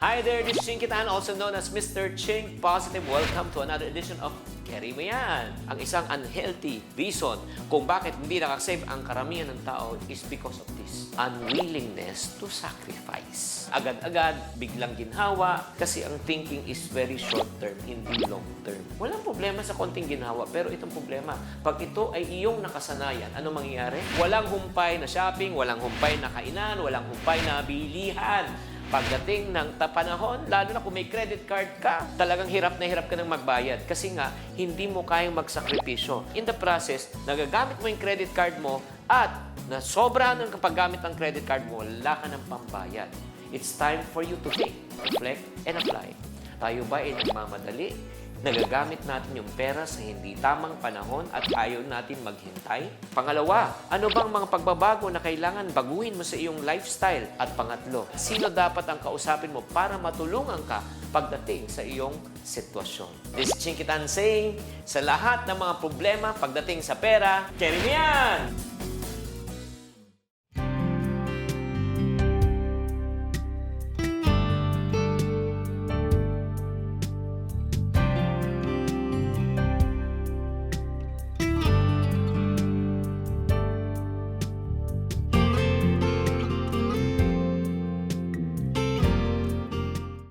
Hi there, this is Ching Kitan, also known as Mr. Ching Positive. Welcome to another edition of Carry Mo Yan. Ang isang unhealthy reason kung bakit hindi nakasave ang karamihan ng tao is because of this unwillingness to sacrifice. Agad-agad, biglang ginhawa, kasi ang thinking is very short-term, hindi long-term. Walang problema sa konting ginhawa, pero itong problema, pag ito ay iyong nakasanayan, ano mangyayari? Walang humpay na shopping, walang humpay na kainan, walang humpay na bilihan. Pagdating ng panahon, lalo na kung may credit card ka, talagang hirap na hirap ka nang magbayad kasi nga hindi mo kayang magsakripisyo. In the process, nagagamit mo yung credit card mo at na sobra ng paggamit ng credit card mo, wala ka ng pambayad. It's time for you to think, reflect, and apply. Tayo ba ay nagmamadali? Nagagamit natin yung pera sa hindi tamang panahon at ayaw natin maghintay? Pangalawa, ano bang mga pagbabago na kailangan baguhin mo sa iyong lifestyle? At pangatlo, sino dapat ang kausapin mo para matulungan ka pagdating sa iyong sitwasyon? This is Chinkitan saying, sa lahat ng mga problema pagdating sa pera, yan!